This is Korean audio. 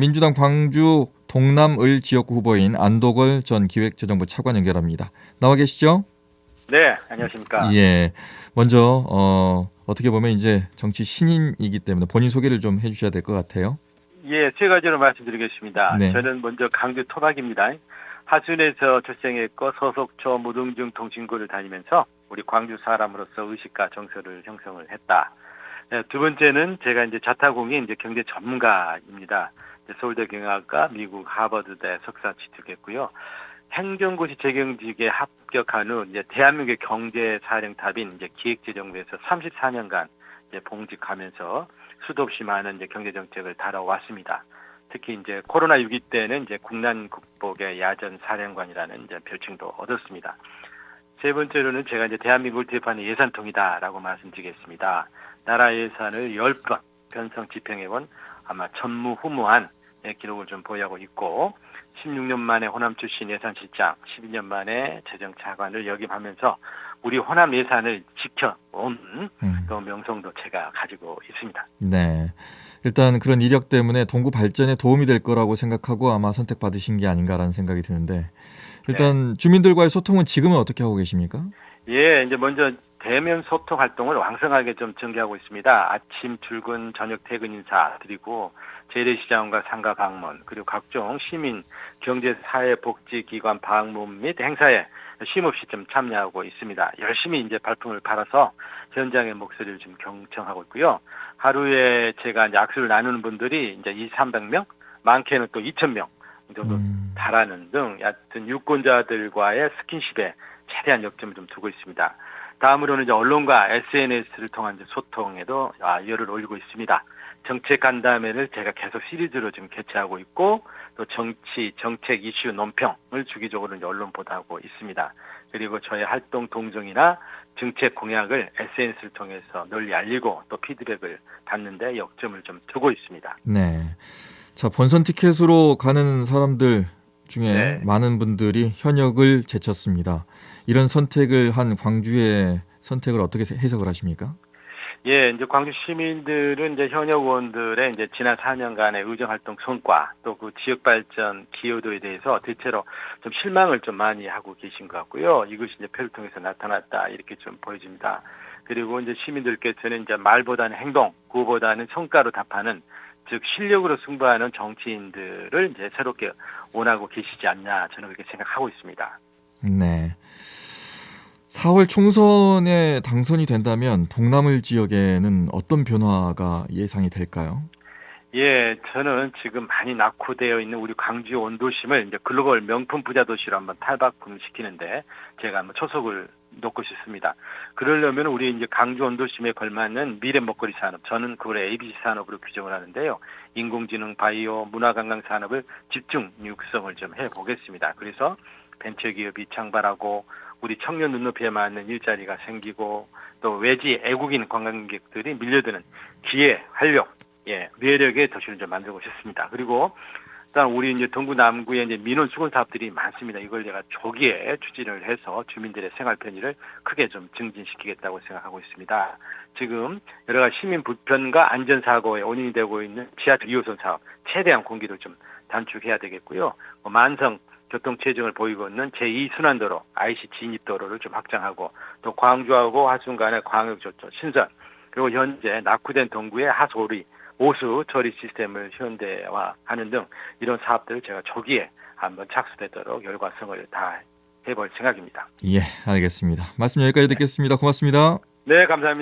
민주당 광주 동남을 지역구 후보인 안도걸 전 기획재정부 차관 연결합니다. 나와 계시죠? 네, 안녕하십니까. 예. 먼저 어, 어떻게 보면 이제 정치 신인이기 때문에 본인 소개를 좀 해주셔야 될 것 같아요. 예, 세 가지로 말씀드리겠습니다. 네. 저는 먼저 강주 토박입니다. 하순에서 출생했고 소속초 무등중 통신고를 다니면서 우리 광주 사람으로서 의식과 정서를 형성을 했다. 네, 두 번째는 제가 이제 자타공인 이제 경제 전문가입니다. 서울대 경영학과, 미국 하버드대 석사 취득했고요. 행정고시 재경직에 합격한 후 이제 대한민국의 경제 사령탑인 이제 기획재정부에서 34년간 이제 봉직하면서 수도 없이 많은 이제 경제 정책을 다뤄왔습니다. 특히 이제 코로나 위기 때는 이제 국난 극복의 야전 사령관이라는 이제 별칭도 얻었습니다. 세 번째로는 제가 이제 대한민국을 대표하는 예산통이다라고 말씀드리겠습니다. 나라 예산을 10번 변성 집행해본 아마 전무후무한 예, 기록을 좀 보유하고 있고 16년 만에 호남 출신 예산실장, 12년 만에 재정차관을 역임하면서 우리 호남 예산을 지켜온 음. 그 명성도 제가 가지고 있습니다. 네. 일단 그런 이력 때문에 동구 발전에 도움이 될 거라고 생각하고 아마 선택받으신 게 아닌가라는 생각이 드는데 일단 주민들과의 소통은 지금은 어떻게 하고 계십니까? 예, 이제 먼저 대면 소통 활동을 왕성하게 좀 전개하고 있습니다. 아침 출근, 저녁 퇴근 인사 드리고 재래시장과 상가 방문 그리고 각종 시민 경제 사회 복지 기관 방문 및 행사에 쉼없이 좀 참여하고 있습니다. 열심히 이제 발품을 팔아서 현장의 목소리를 좀 경청하고 있고요. 하루에 제가 이제 악수를 나누는 분들이 이제 2, 300명, 많게는 또 2,000명 정도 음, 달하는 등 얕은 유권자들과의 스킨십에 최대한 역점을 좀 두고 있습니다. 다음으로는 이제 언론과 SNS를 통한 소통에도 아, 열을 올리고 있습니다. 정책 간담회를 제가 계속 시리즈로 지금 개최하고 있고 또 정치, 정책 이슈 논평을 주기적으로 이제 언론 보도하고 있습니다. 그리고 저의 활동 동정이나 정책 공약을 SNS를 통해서 널리 알리고 또 피드백을 받는데 역점을 좀 두고 있습니다. 네. 자, 본선 티켓으로 가는 사람들 중에 네. 많은 분들이 현역을 제쳤습니다. 이런 선택을 한 광주의 선택을 어떻게 해석을 하십니까? 예, 이제 광주 시민들은 이제 현역 의원들의 이제 지난 4년간의 의정 활동 성과 또 그 지역 발전 기여도에 대해서 대체로 좀 실망을 좀 많이 하고 계신 것 같고요. 이것이 이제 표를 통해서 나타났다 이렇게 좀 보여집니다. 그리고 이제 시민들께서는 이제 말보다는 행동, 구보다는 성과로 답하는 즉 실력으로 승부하는 정치인들을 이제 새롭게 원하고 계시지 않냐 저는 그렇게 생각하고 있습니다. 네. 4월 총선에 당선이 된다면 동남을 지역에는 어떤 변화가 예상이 될까요? 예, 저는 지금 많이 낙후되어 있는 우리 광주 원도심을 이제 글로벌 명품 부자 도시로 한번 탈바꿈시키는데 제가 한번 초석을 놓고 싶습니다. 그러려면 우리 이제 강주 원도심에 걸맞는 미래 먹거리 산업, 저는 그걸 ABC 산업으로 규정을 하는데요. 인공지능, 바이오, 문화관광 산업을 집중 육성을 좀 해보겠습니다. 그래서 벤처기업이 창발하고 우리 청년 눈높이에 맞는 일자리가 생기고 또 외지 애국인 관광객들이 밀려드는 기회, 활력, 예, 매력의 도시를 좀 만들고 싶습니다. 그리고 일단 우리 이제 동구 남구에 이제 민원 수건 사업들이 많습니다. 이걸 제가 조기에 추진을 해서 주민들의 생활 편의를 크게 좀 증진시키겠다고 생각하고 있습니다. 지금 여러 가지 시민 불편과 안전 사고의 원인이 되고 있는 지하철 2호선 사업 최대한 공기를 좀 단축해야 되겠고요. 뭐 만성 교통 체증을 보이고 있는 제2순환도로 IC 진입도로를 좀 확장하고 또 광주하고 하순 간의 광역조처 신설 그리고 현재 낙후된 동구의 하소리 오수 처리 시스템을 현대화하는 등 이런 사업들을 제가 조기에 한번 착수되도록 열과성을 다 해볼 생각입니다. 예, 알겠습니다. 말씀 여기까지 듣겠습니다. 고맙습니다. 네, 감사합니다.